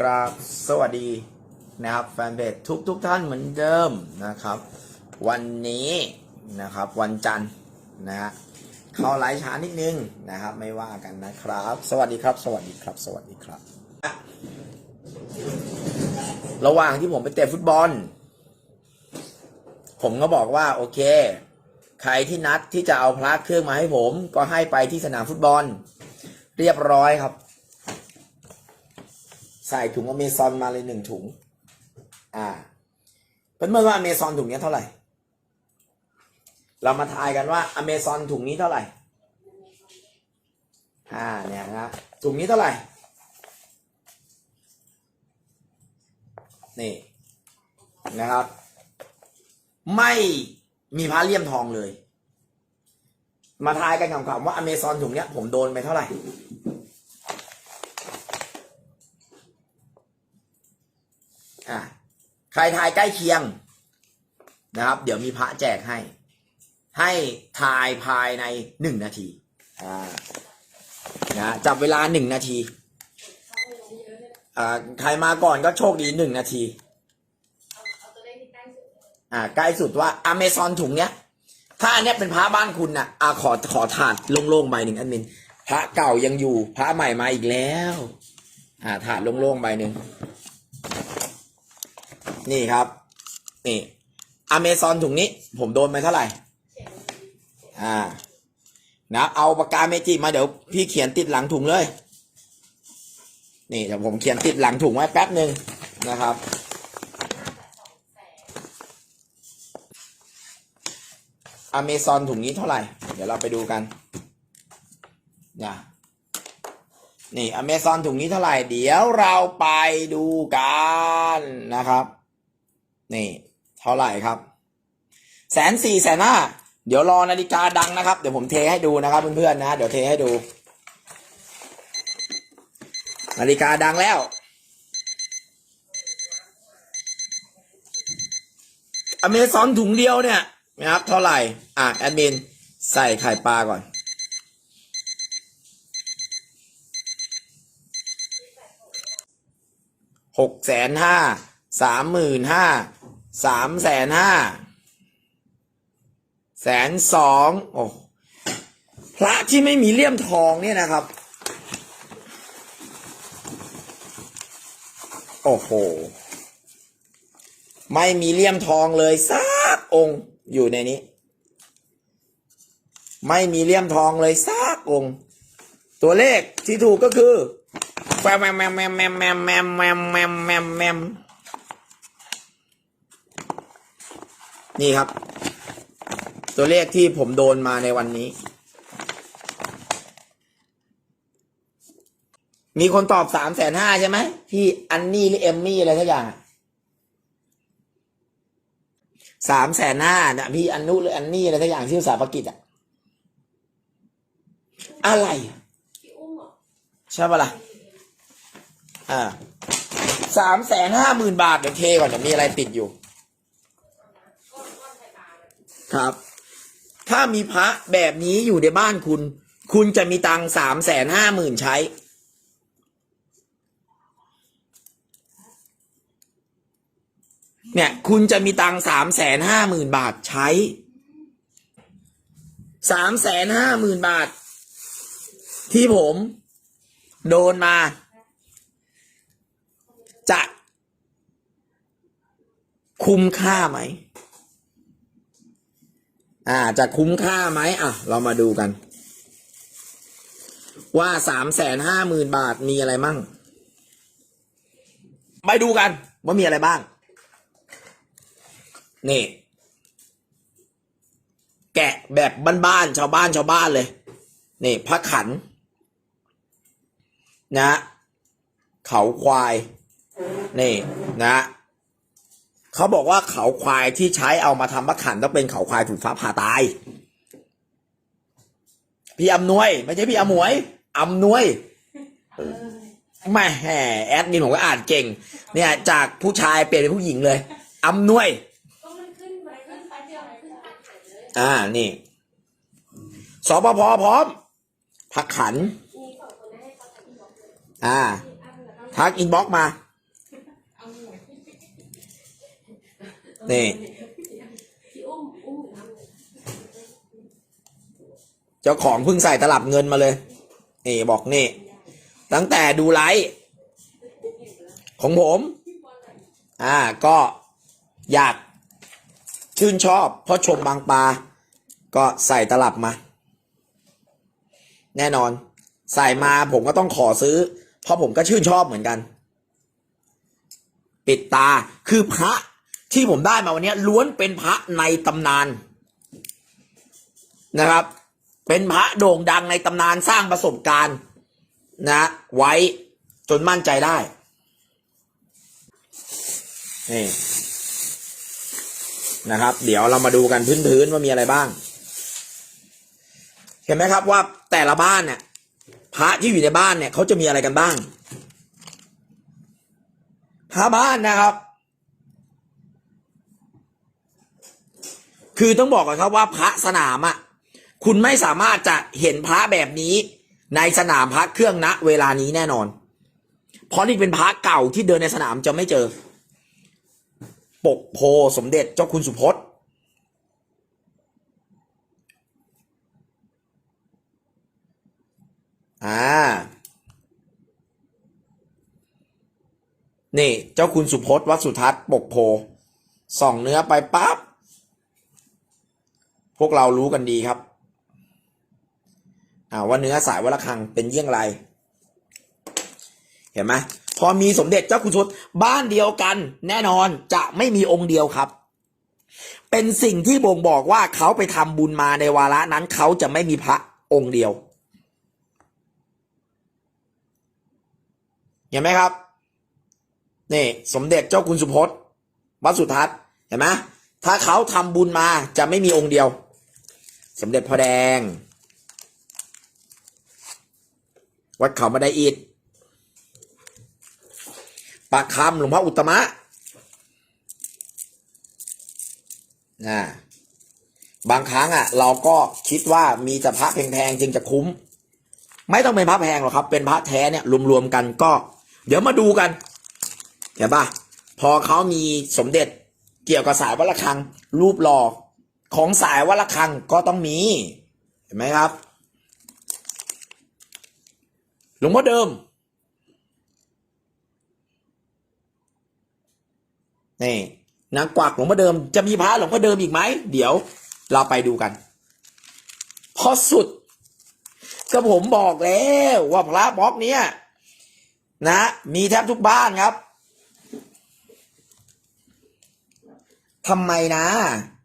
กราบสวัสดีนะครับแฟนเพจทุกทุกๆท่านเหมือนเดิมนะครับ วันนี้นะครับวันจันทร์นะฮะเข้าไลฟ์ช้านิดนึงนะครับ ไม่ว่ากันนะครับ สวัสดีครับ สวัสดีครับ สวัสดีครับ ระหว่างที่ผมไปเตะฟุตบอล ผมก็บอกว่าโอเค ใครที่นัดที่จะเอาพระเครื่องมาให้ผม ก็ให้ไปที่สนามฟุตบอล เรียบร้อยครับ ใส่ถุงอเมซอนมาเลยหนึ่งถุง อ่าเป็นเมื่อว่าอเมซอนถุงนี้เท่าไหร่ เรามาทายกันว่าอเมซอนถุงนี้เท่าไหร่ อ่าเนี่ยนะถุงนี้เท่าไหร่ นี่นะครับ ไม่มีพระเลี่ยมทองเลย มาทายกันคำๆว่าอเมซอนถุงเนี้ยผมโดนไปเท่าไหร่ อะ ใครทายใกล้เคียงนะครับ เดี๋ยวมีพระแจกให้ ให้ทายภายในหนึ่งนาทีอ่านะจับเวลาหนึ่งนาทีอ่าใครมาก่อนก็โชคดีหนึ่งนาทีอ่าใกล้สุดว่าอเมซอนถุงเนี้ย ถ้าอันเนี้ยเป็นพระบ้านคุณน่ะอ่าขอขอถาดโล่งๆใบหนึ่งอันมินพระเก่ายังอยู่ พระใหม่มาอีกแล้ว อ่าถาดโล่งๆใบหนึ่ง นี่ครับ นี่อเมซอนถุงนี้ ผมโดนไปเท่าไหร่ อ่า นะ เอาปากกาเมจิมาเดี๋ยวพี่เขียนติดหลังถุงเลย นี่เดี๋ยวผมเขียนติดหลังถุงไว้แป๊บหนึ่งนะครับ อเมซอนถุงนี้เท่าไหร่ เดี๋ยวเราไปดูกันนะนี่อเมซอนถุงนี้เท่าไหร่ เดี๋ยวเราไปดูกันนะครับ นี่เท่าไหร่ครับแสนสี่แสนห้าเดี๋ยวรอนาฬิกาดังนะครับ เดี๋ยวผมเทให้ดูนะครับเพื่อนๆนะ เดี๋ยวเทให้ดู นาฬิกาดังแล้ว อเมซอนถุงเดียวเนี่ยนะครับเท่าไหร่ อะ แอดมิน ใส่ไข่ปลาก่อน หกแสนห้า สามหมื่นห้า สามแสนห้าแสนสองโอ้พระที่ไม่มีเลี่ยมทองเนี่ยนะครับ โอ้โห ไม่มีเลี่ยมทองเลยสักองค์อยู่ในนี้ ไม่มีเลี่ยมทองเลยสักองค์ ตัวเลขที่ถูกก็คือแมมแมมแมมแมมแมมแมมแมมแมมแมมแมม นี่ครับ ตัวเลขที่ผมโดนมาในวันนี้ มีคนตอบสามแสนห้าใช่ไหมพี่อันนี่หรือเอมมี่อะไรทักอย่างสามแสนห้านะพี่อันนุหรืออันนี่อะไรทักอย่างที่ภาษาปากิจอะอะไรอะใช่ปะล่ะอ่าสามแสนห้าหมื่นบาทเดี๋ยวเทก่อนเดี๋ยวมีอะไรติดอยู่ ครับ ถ้ามีพระแบบนี้อยู่ในบ้านคุณ คุณจะมีตังสามแสนห้าหมื่นใช้ เนี่ย คุณจะมีตังสามแสนห้าหมื่นบาทใช้สามแสนห้าหมื่นบาท ที่ผมโดนมา จะคุ้มค่าไหม อ่าจะคุ้มค่าไหมอะ เรามาดูกัน ว่าสามแสนห้าหมื่นบาทมีอะไรมั่ง ไปดูกัน ว่ามีอะไรบ้าง นี่ แกะแบบบ้านๆชาวบ้านชาวบ้านเลย นี่พระขัน นะ เขาควาย นี่นะ เขาบอกว่าเขาควายที่ใช้เอามาทำพระขันต้องเป็นเขาควายถูกฟ้าผ่าตาย พี่อำนวย ไม่ใช่พี่อมวยอำนวยแหม่แอดมินผมก็อ่านเก่ง เนี่ย จากผู้ชายเปลี่ยนเป็นผู้หญิงเลยอำนวยก็มันขึ้นไปขึ้นไปเดียวขึ้นไปหายเลยอ่านี่สปพพร้อมพักขันมีสองคนได้ให้เขาทำที่บอกเลยอ่าที่อันแล้วก็ทักอินบ็อกมา นี่เจ้าของเพิ่งใส่ตลับเงินมาเลยนี่บอกนี่ ตั้งแต่ดูไลฟ์ของผม อ่าก็อยากชื่นชอบเพราะชมบางปลาก็ใส่ตลับมา แน่นอน ใส่มาผมก็ต้องขอซื้อ เพราะผมก็ชื่นชอบเหมือนกัน ปิดตาคือพระ ที่ผมได้มาวันนี้ล้วนเป็นพระในตำนานนะครับ เป็นพระโด่งดังในตำนานสร้างประสบการณ์นะไว้จนมั่นใจได้นี่นะครับ เดี๋ยวเรามาดูกันพื้นๆว่ามีอะไรบ้าง เห็นไหมครับว่าแต่ละบ้านเนี่ยพระที่อยู่ในบ้านเนี่ยเขาจะมีอะไรกันบ้างพระบ้านนะครับ คือต้องบอกก่อนครับว่าพระสนามอะคุณไม่สามารถจะเห็นพระแบบนี้ ในสนามพระเครื่องณเวลานี้แน่นอน เพราะนี่เป็นพระเก่าที่เดินในสนามจะไม่เจอ ปกโพสมเด็จเจ้าคุณสุพจน์อ่า นี่เจ้าคุณสุพจน์วัดสุทัศน์ปกโพส่องเนื้อไปปั๊บ พวกเรารู้กันดีครับว่าเนื้อสายวัดระฆังเป็นเยี่ยงไร เห็นไหมพอมีสมเด็จเจ้าคุณสุพจน์บ้านเดียวกัน แน่นอนจะไม่มีองค์เดียวครับ เป็นสิ่งที่บ่งบอกว่าเขาไปทำบุญมาในวาระนั้นเขาจะไม่มีพระองค์เดียว เห็นไหมครับนี่สมเด็จเจ้าคุณสุพจน์วัดสุทัศน์เห็นไหมถ้าเขาทำบุญมาจะไม่มีองค์เดียว สมเด็จพ่อแดง วัดเขามาได้อิดปากคำหลวงพ่ออุตมะนะบางครั้งอะ เราก็คิดว่ามีแต่พระแพงๆจึงจะคุ้ม ไม่ต้องเป็นพระแพงหรอกครับ เป็นพระแท้เนี่ยรวมๆกันก็ เดี๋ยวมาดูกันเห็นปะพอเขามีสมเด็จเกี่ยวกับสายวัดระฆัง รูปหล่อ ของสายวัดระฆังก็ต้องมี เห็นไหมครับ หลวงพ่อเดิม นี่นางกวักหลวงพ่อเดิมจะมีพระหลวงพ่อเดิมอีกไหม เดี๋ยวเราไปดูกัน พอสุด ก็ผมบอกแล้วว่าพระบล็อกเนี้ยนะ มีแทบทุกบ้านครับทำไมนะ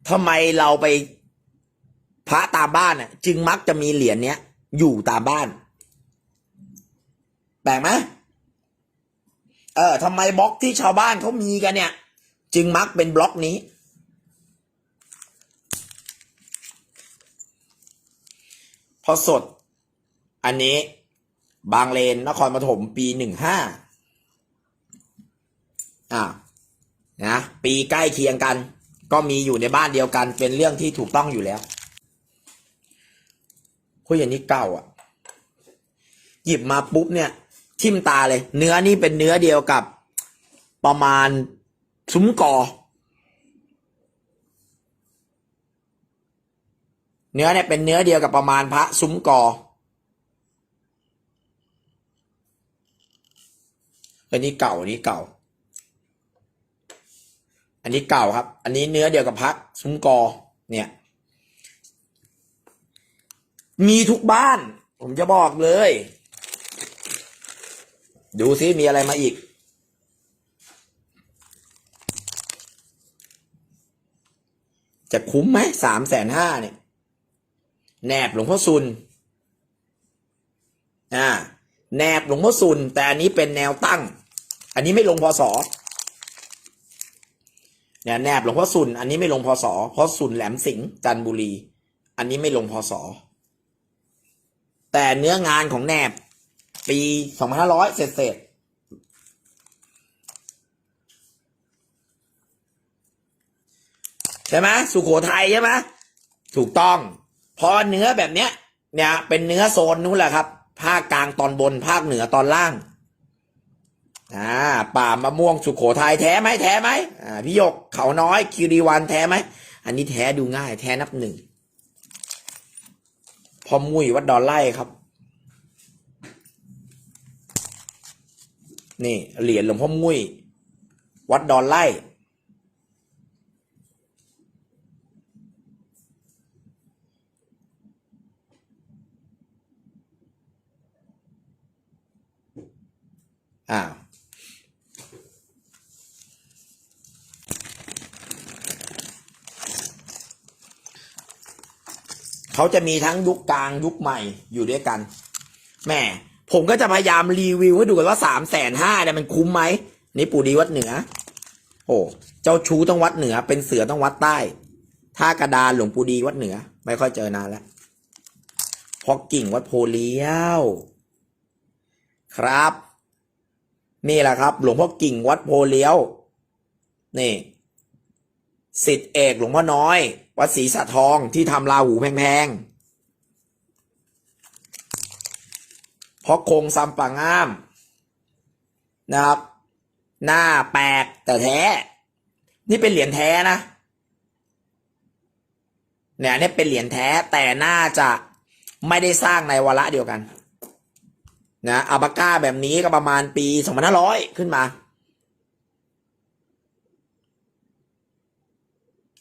ทำไมเราไปพระตามบ้านน่ะ จึงมักจะมีเหรียญเนี้ย อยู่ตามบ้าน แปลกไหมเออทำไมบล็อกที่ชาวบ้านเขามีกันเนี่ย จึงมักเป็นบล็อกนี้ พอสด อันนี้ บางเลนนครปฐมปีหนึ่งห้าอ่านะ ปีใกล้เคียงกัน ก็มีอยู่ในบ้านเดียวกันเป็นเรื่องที่ถูกต้องอยู่แล้วคุยอย่างนี้เก่าอะ หยิบมาปุ๊บเนี่ย ทิ่มตาเลย เนื้อนี่เป็นเนื้อเดียวกับประมาณซุ้มกอเนื้อเนี่ยเป็นเนื้อเดียวกับประมาณพระซุ้มกออันนี้เก่าอันนี้เก่า อันนี้เก่าครับ อันนี้เนื้อเดียวกับพระซุ้มกอ เนี่ย มีทุกบ้าน ผมจะบอกเลย ดูซิมีอะไรมาอีก จะคุ้มไหมสามแสนห้าเนี่ย แนบหลวงพ่อซุน อ่า แนบหลวงพ่อซุน แต่อันนี้เป็นแนวตั้ง อันนี้ไม่ลงพศ เนี่ยแนบหลวงพ่อซุนอันนี้ไม่ลงพศเพราะซุนแหลมสิงห์จันบุรี อันนี้ไม่ลงพศแต่เนื้องานของแนบ ปีสองพันห้าร้อยเศษเศษๆใช่ไหมสุโขทัยใช่ไหมถูกต้อง พอเนื้อแบบเนี้ย เนี่ยเป็นเนื้อโซนนู้นแหละครับ ภาคกลางตอนบนภาคเหนือตอนล่าง อ่าป่ามะม่วงสุโขทัยแท้ไหมแท้ไหมอ่าพี่ยกเขาน้อยคิรีวันแท้ไหมอันนี้แท้ดูง่ายแท้นับหนึ่งพอมุ้ยวัดดอนไล่ครับ นี่เหรียญหลวงพ่อมุ้ยวัดดอนไล่อ้าว เขาจะมีทั้งยุคกลางยุคใหม่อยู่ด้วยกันแหม่ผมก็จะพยายามรีวิวให้ดูกันว่าสามแสนห้าเนี่ยมันคุ้มไหมนี่ปู่ดีวัดเหนือ โอ้เจ้าชูต้องวัดเหนือ เป็นเสือต้องวัดใต้ท่ากระดานหลวงปู่ดีวัดเหนือ ไม่ค่อยเจอนานแล้วพอกิ่งวัดโพเลี้ยวครับ นี่แหละครับ หลวงพ่อกิ่งวัดโพเลี้ยว นี่สิทธิเอกหลวงพ่อน้อย วัดศรีสะทองที่ทำราหูแพงๆเพราะคงซัมปังงาม นะครับ หน้าแปลกแต่แท้ นี่เป็นเหรียญแท้นะเนี่ยนี่เป็นเหรียญแท้แต่น่าจะไม่ได้สร้างในวาระเดียวกัน นะอัลปาก้าแบบนี้ก็ประมาณปีสองพันห้าร้อยขึ้นมา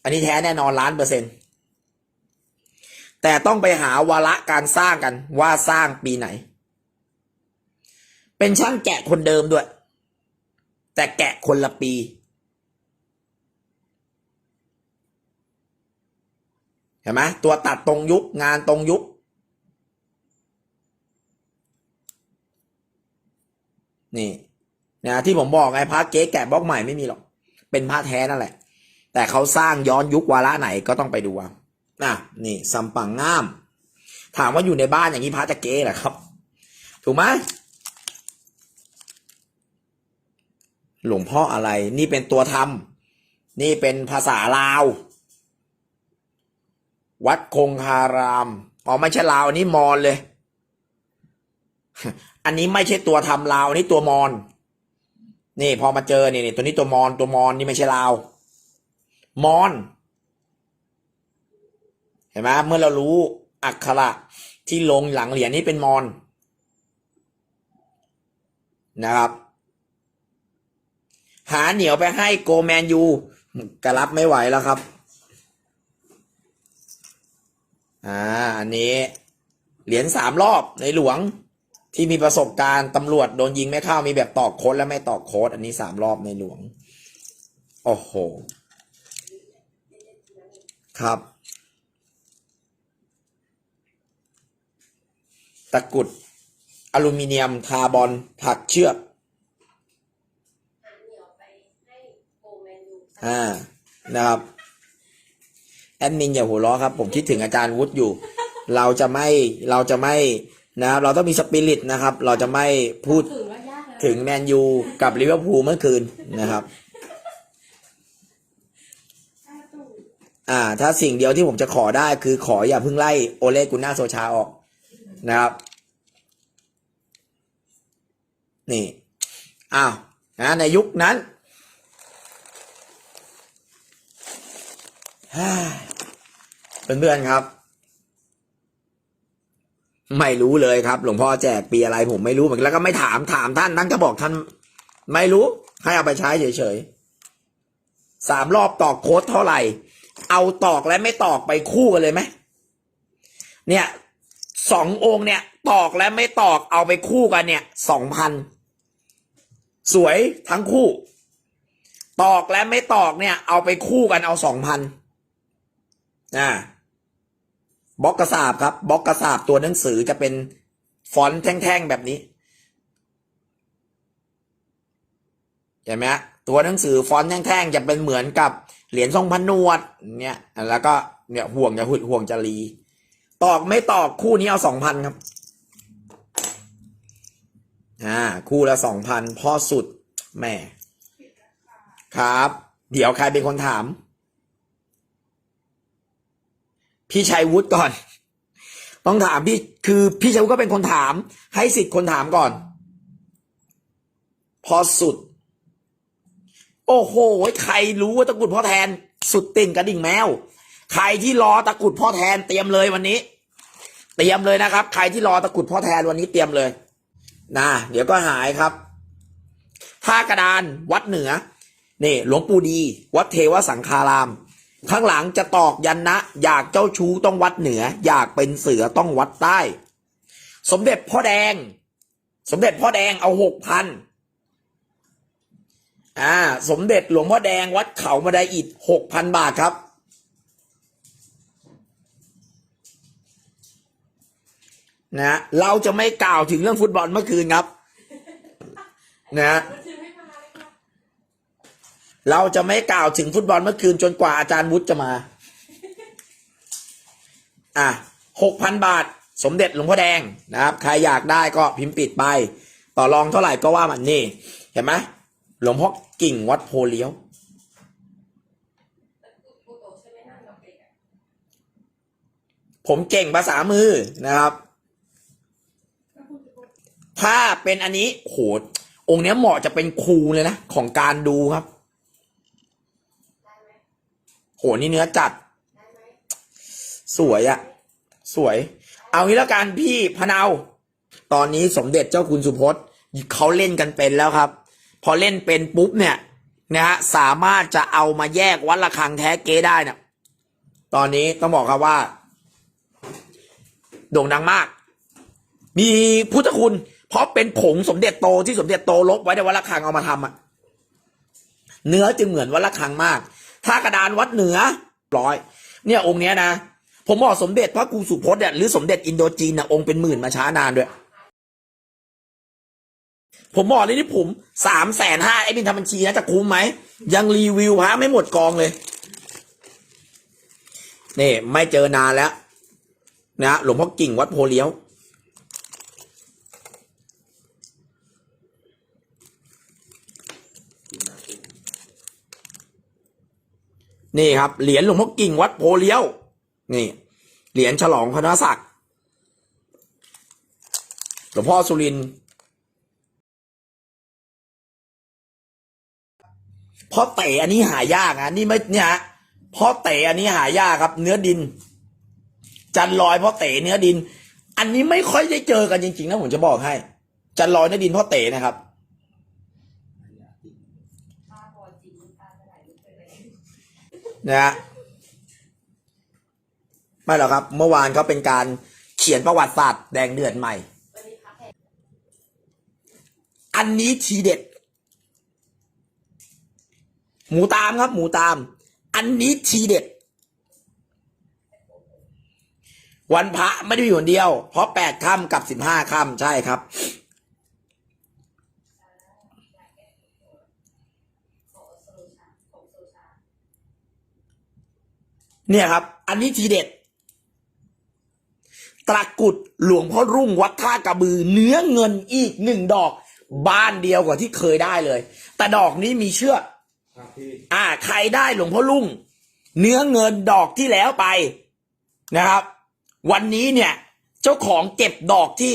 อันนี้แท้แน่นอนล้านเปอร์เซ็นต์แต่ต้องไปหาวาระการสร้างกันว่าสร้างปีไหน เป็นช่างแกะคนเดิมด้วย แต่แกะคนละปี เห็นไหมตัวตัดตรงยุคงานตรงยุคนี่นะที่ผมบอกไงพระเก๊แกะบล็อกใหม่ไม่มีหรอก เป็นพระแท้นั่นแหละ แต่เขาสร้างย้อนยุควาระไหนก็ต้องไปดูเอานะนี่ซัมปังง่าม ถามว่าอยู่ในบ้านอย่างนี้พระจะเก๊เหรอครับ ถูกไหมหลวงพ่ออะไร นี่เป็นตัวทำนี่เป็นภาษาลาว วัดคงคารามอ๋อไม่ใช่ลาวอันนี้มอญเลย อันนี้ไม่ใช่ตัวทำลาวนนี้ตัวมอญนี่พอมาเจอนี่นี่ตัวนี้ตัวมอญตัวมอญนี่ไม่ใช่ลาว มอญเห็นไหมเมื่อเรารู้อักขระที่ลงหลังเหรียญนี้เป็นมอญนะครับ หาเหนียวไปให้โกแมนยูกระรับไม่ไหวแล้วครับ อ่า อันนี้เหรียญสามรอบในหลวงที่มีประสบการณ์ตำรวจโดนยิงไม่เข้ามีแบบตอกโค้ดและไม่ตอกโค้ดอันนี้สามรอบในหลวง โอ้โห ครับ ตะกรุด อลูมิเนียมคาร์บอนถักเชือกหาเหนียวไปให้โกแมนยูอ่านะครับแอดมินอย่าหัวเราะครับ ผมคิดถึงอาจารย์วุฒิอยู่ เราจะไม่เราจะไม่นะครับเราต้องมีสปิริตนะครับ เราจะไม่พูดถึงว่ายากแล้วถึงแมนยูกับลิเวอร์พูลเมื่อคืนนะครับ ถ้าตู้ อ่า ถ้าสิ่งเดียวที่ผมจะขอได้คือขออย่าเพิ่งไล่โอเลกุน่าโซชาออกนะครับนี่อ้าวนะในยุคนั้นเพื่อนๆครับ ไม่รู้เลยครับ หลวงพ่อแจกปีอะไรผมไม่รู้เหมือนกันแล้วก็ไม่ถามถามท่านท่านก็บอกท่าน ไม่รู้ให้เอาไปใช้เฉยๆสามรอบต่อโค้ดเท่าไหร่ เอาตอกและไม่ตอกไปคู่กันเลยไหมเนี่ยสององค์เนี่ยตอกและไม่ตอกเอาไปคู่กันเนี่ยสองพันสวยทั้งคู่ ตอกและไม่ตอกเนี่ย เอาไปคู่กันเอาสองพันอ่าบล็อกกระสาบครับบล็อกกระสาบตัวหนังสือจะเป็นฟอนต์แท่งๆแบบนี้เห็นไหมฮะตัวหนังสือฟอนต์แท่งๆจะเป็นเหมือนกับ เหรียญทรงพนวดเนี่ยแล้วก็เนี่ยห่วงจะหุดห่วงจะรีตอกไม่ตอกคู่นี้เอาสองพันครับ อ่า คู่ละสองพันพ่อสุดแหม่ครับ เดี๋ยวใครเป็นคนถาม พี่ชัยวุฒิก่อน ต้องถามพี่คือพี่ชัยวุฒิก็เป็นคนถาม ให้สิทธิ์คนถามก่อน พอสุด โอ้โห ใครรู้ว่าตะกุดพ่อแทน สุดติ่งกระดิ่งแมว ใครที่รอตะกุดพ่อแทนเตรียมเลยวันนี้ เตรียมเลยนะครับ ใครที่รอตะกุดพ่อแทนวันนี้เตรียมเลยนะเดี๋ยวก็หายครับท่ากระดานวัดเหนือนี่หลวงปู่ดี วัดเทวสังคาราม ข้างหลังจะตอกยันนะ อยากเจ้าชู้ต้องวัดเหนือ อยากเป็นเสือต้องวัดใต้ สมเด็จพ่อแดง สมเด็จพ่อแดงเอาหกพัน อ่า สมเด็จหลวงพ่อแดงวัดเขามาไดอิดหกพันบาทครับ นะเราจะไม่กล่าวถึงเรื่องฟุตบอลเมื่อคืนครับนะเลยค่ะเราจะไม่กล่าวถึงฟุตบอลเมื่อคืนจนกว่าอาจารย์วุฒิจะมา อะหกพันบาท สมเด็จหลวงพ่อแดงนะครับ ใครอยากได้ก็พิมพ์ปิดไป ต่อรองเท่าไหร่ก็ว่ามันนี่ เห็นไหม หลวงพ่อกิ่งวัดโพเลี้ยว ผมเก่งภาษามือนะครับ ถ้าเป็นอันนี้โหดองค์นี้เหมาะจะเป็นครูเลยนะ ของการดูครับได้ไหมโหนี่เนื้อจัด สวยอะสวย เอางี้แล้วกันพี่พนาว ตอนนี้สมเด็จเจ้าคุณสุพจน์เขาเล่นกันเป็นแล้วครับ พอเล่นเป็นปุ๊บเนี่ยนะฮะสามารถจะเอามาแยกวัดระฆังแท้เก๊ได้เนี่ยตอนนี้ต้องบอกครับว่า โด่งดังมาก มีพุทธคุณ เพราะเป็นผงสมเด็จโตที่สมเด็จโตลบไว้ในวัดระฆังเอามาทำอะเนื้อจึงเหมือนวัดระฆังมาก ถ้ากระดานวัดเหนือร้อย เนี่ยองค์เนี้ยนะ ผมบอกสมเด็จพระครูสุพจน์เนี่ยหรือสมเด็จอินโดจีนนะองค์เป็นหมื่นมาช้านานด้วย ผมบอกเลยที่ผมสามแสนห้าไอ้บินทำบัญชีนะจะคุ้มไหม ยังรีวิวฮะไม่หมดกองเลย นี่ไม่เจอนานแล้วนะหลวงพ่อกิ่งวัดโพเลี้ยว นี่ครับเหรียญหลวงพ่อกิ่งวัดโพเลี้ยว นี่เหรียญฉลองพระนศักดิ์หลวงพ่อสุรินทร์ พ่อเต๋อันนี้หายากนะนี่ไม่เนี่ยฮะพ่อเต๋อันนี้หายากครับ เนื้อดิน จันลอยเพ่อเต๋เนื้อดิน อันนี้ไม่ค่อยได้เจอกันจริงๆนะผมจะบอกให้ จันลอยเนื้อดินเพ่อเต๋นะครับเนะฮะไม่หรอกครับ เมื่อวานเขาเป็นการเขียนประวัติศาสตร์แดงเดือดใหม่ อันนี้ทีเด็ด หมูตามครับ หมูตาม อันนี้ทีเด็ด วันพระไม่ได้มีวันเดียว เพราะแปดค่ำกับสิบห้าค่ำใช่ครับ เนี่ยครับ อันนี้ทีเด็ด ตะกุดหลวงพ่อรุ่งวัดท่ากระบือ เนื้อเงินอีกหนึ่งดอก บ้านเดียวกว่าที่เคยได้เลย แต่ดอกนี้มีเชือก อ่า ใครได้หลวงพ่อรุ่ง เนื้อเงินดอกที่แล้วไปนะครับ วันนี้เนี่ย เจ้าของเก็บดอกที่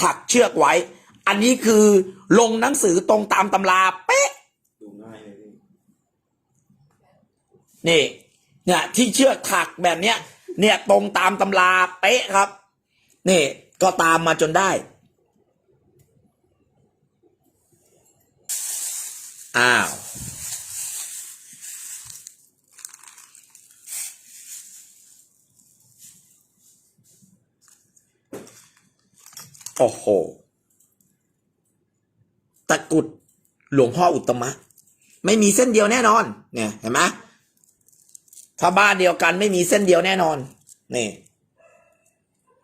ถักเชือกไว้ อันนี้คือลงหนังสือตรงตามตำราเป๊ะดูง่ายเลยพี่นี่ เนี่ยที่เชือกถักแบบเนี้ย เนี่ยตรงตามตำราเป๊ะครับ นี่ ก็ตามมาจนได้ อ้าว โอ้โห ตะกุดหลวงพ่ออุตตมะ ไม่มีเส้นเดียวแน่นอน เนี่ยเห็นไหมถ้าบ้านเดียวกันไม่มีเส้นเดียวแน่นอน นี่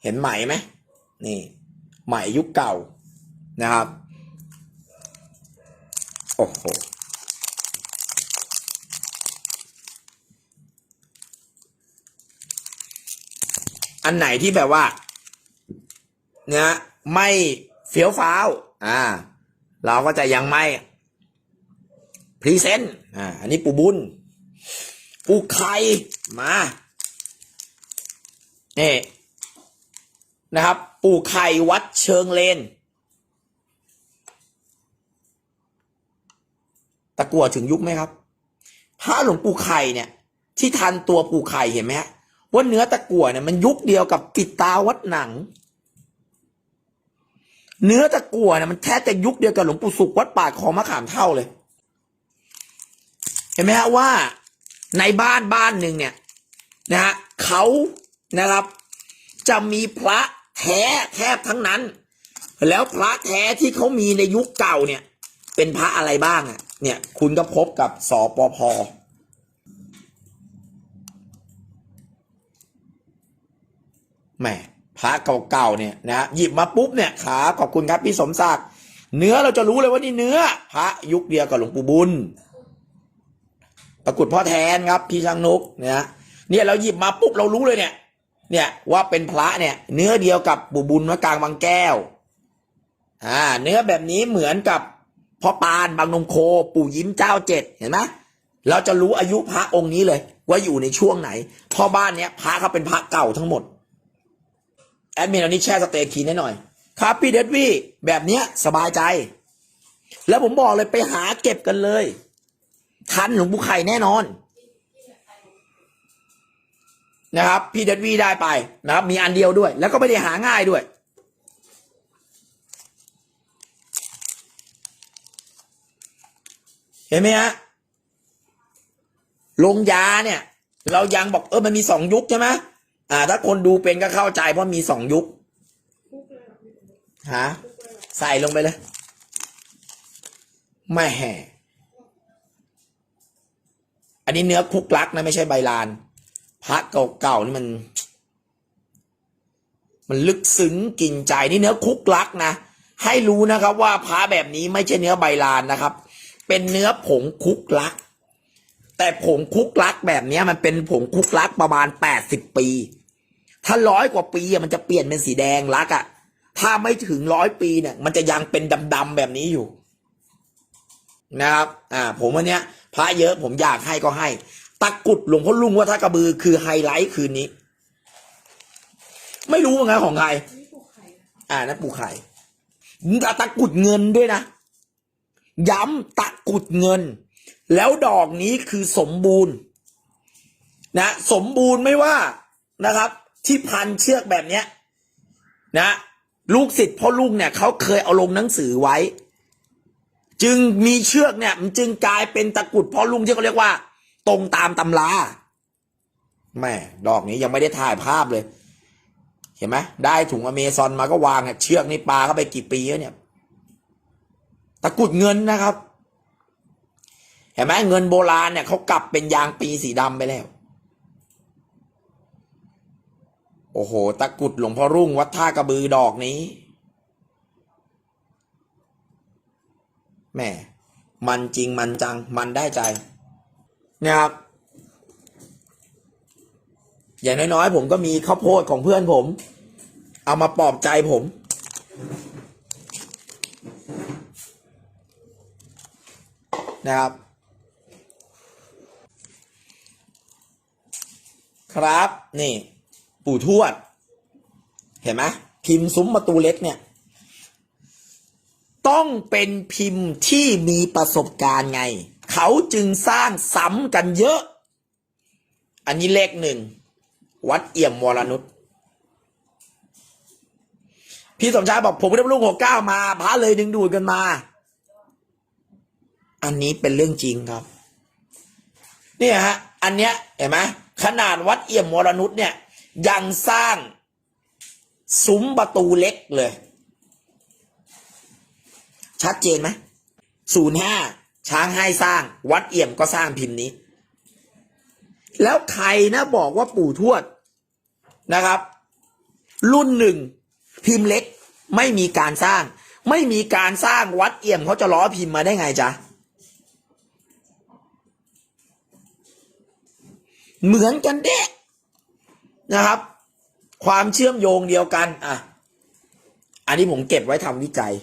เห็นไหมไหมนี่ ไหมยุคเก่านะครับ โอ้โหอันไหนที่แบบว่า เนี่ยไม่เฟี้ยวฟ้าวอ่า เราก็จะยังไม่พรีเซนต์อ่าอันนี้ปูบุญปูไข่มาเนี่นะครับ ปูไข่วัดเชิงเลน ตะกัวถึงยุคไหมครับพระหลวงปู่ไข่เนี่ย ที่ทันตัวปู่ไข่เห็นไหมฮะว่าเนื้อตะกั่วเนี่ยมันยุคเดียวกับปิดตาวัดหนัง เนื้อตะกั่วเนี่ยมันแท้แต่ยุคเดียวกับหลวงปู่สุขวัดป่าคลองมะขามเท่าเลย เห็นไหมฮะว่าในบ้านบ้านหนึ่งเนี่ยนะฮะเขานะครับจะมีพระแท้แทบทั้งนั้น แล้วพระแท้ที่เขามีในยุคเก่าเนี่ย เป็นพระอะไรบ้างอะเนี่ยคุณก็พบกับสปพแหม พระเก่าๆเนี่ยนะหยิบมาปุ๊บเนี่ยขาขอบคุณครับพี่สมศักดิ์เนื้อเราจะรู้เลยว่านี่เนื้อ พระยุคเดียวกับหลวงปู่บุญตะกรุดพ่อแทนครับพี่ช่างนุกเนี่ยเนี่ยเราหยิบมาปุ๊บเรารู้เลยเนี่ย เนี่ยว่าเป็นพระเนี่ย เนื้อเดียวกับปู่บุญวัดกลางบางแก้วอ่าเนื้อแบบนี้เหมือนกับพ่อปานบางนมโค ปู่ยิ้มเจ้าเจ็ดเห็นไหมเราจะรู้อายุพระองค์นี้เลย ว่าอยู่ในช่วงไหนพ่อบ้านเนี้ยพระเขาเป็นพระเก่าทั้งหมด แอดมินเอานี้แช่สเตย์คีนให้หน่อย ครับพี่เดดวี่แบบเนี้ยสบายใจ แล้วผมบอกเลยไปหาเก็บกันเลย ทันหลวงปู่ไข่แน่นอน นะครับ พี่เดดวี่ได้ไปนะครับ มีอันเดียวด้วย แล้วก็ไม่ได้หาง่ายด้วยเห็นไหมฮะลงยาเนี่ย เรายังบอกเออมันมีสองยุคใช่ไหม อ่า ถ้าคนดูเป็นก็เข้าใจเพราะมีสองยุคฮะใส่ลงไปเลยแม่อันนี้เนื้อคุกลักนะไม่ใช่ใบลาน พระเก่าๆนี่มัน มันลึกซึ้งกินใจนี่เนื้อคุกลักนะให้รู้นะครับ ว่าพระแบบนี้ไม่ใช่เนื้อใบลานนะครับ เป็นเนื้อผงคุกลัก แต่ผงคุกลักแบบนี้มันเป็นผงคุกลักประมาณแปดสิบปี ถ้าร้อยกว่าปีมันจะเปลี่ยนเป็นสีแดงลักอะถ้าไม่ถึงร้อยปีเนี่ย มันจะยังเป็นดำๆแบบนี้อยู่ นะครับ อ่า ผมวันเนี้ย พระเยอะผมอยากให้ก็ให้ตะกุดหลวงพ่อลุงวัดท่ากระบือคือไฮไลท์คืนนี้ ไม่รู้ว่าไงของใครอ่านั่นปู่ไข่ตะกุดเงินด้วยนะย้ำตะกุดเงิน แล้วดอกนี้คือสมบูรณ์ นะ สมบูรณ์ไม่ว่านะครับ ที่พันเชือกแบบเนี้ย นะ ลูกศิษย์พ่อลุงเนี่ยเขาเคยเอาลงหนังสือไว้ จึงมีเชือกเนี่ย มันจึงกลายเป็นตะกุดพ่อลุงที่เขาเรียกว่า ตรงตามตำราแม่ดอกนี้ยังไม่ได้ถ่ายภาพเลย เห็นไหมได้ถุงอเมซอนมาก็วางเชือกนี่ปลาเข้าไปกี่ปีแล้วเนี่ย ตะกุดเงินนะครับ เห็นไหมเงินโบราณเนี่ยเขากลับเป็นยางปีสีดำไปแล้ว โอ้โห ตะกุดหลวงพ่อรุ่งวัดท่ากระบือดอกนี้แหม่มันจริงมันจังมันได้ใจเนี่ยครับอย่างน้อยๆผมก็มีข้าวโพดของเพื่อนผม เอามาปลอบใจผม นะครับ ครับ นี่ ปู่ทวด เห็นไหมพิมพ์ซุ้มประตูเล็กเนี่ย ต้องเป็นพิมพ์ที่มีประสบการณ์ไง เขาจึงสร้างซ้ำกันเยอะ อันนี้เลขหนึ่ง วัดเอี่ยมวรนุชพี่สมชายบอกผมได้ลูกหกเก้ามาพระเลยดึงดูดกันมา อันนี้เป็นเรื่องจริงครับ เนี่ยฮะ อันเนี้ยเห็นไหม ขนาดวัดเอี่ยมวรนุชเนี่ย ยังสร้างซุ้มประตูเล็กเลย ชัดเจนไหมศูนย์ห้าช้างให้สร้าง วัดเอี่ยมก็สร้างพิมพ์นี้ แล้วใครนะบอกว่าปู่ทวดนะครับ รุ่นหนึ่งพิมพ์เล็กไม่มีการสร้าง ไม่มีการสร้างวัดเอี่ยมเขาจะล้อพิมพ์มาได้ไงจ๊ะ เหมือนกันเด็กนะครับ ความเชื่อมโยงเดียวกันอะอันนี้ผมเก็บไว้ทำวิจัย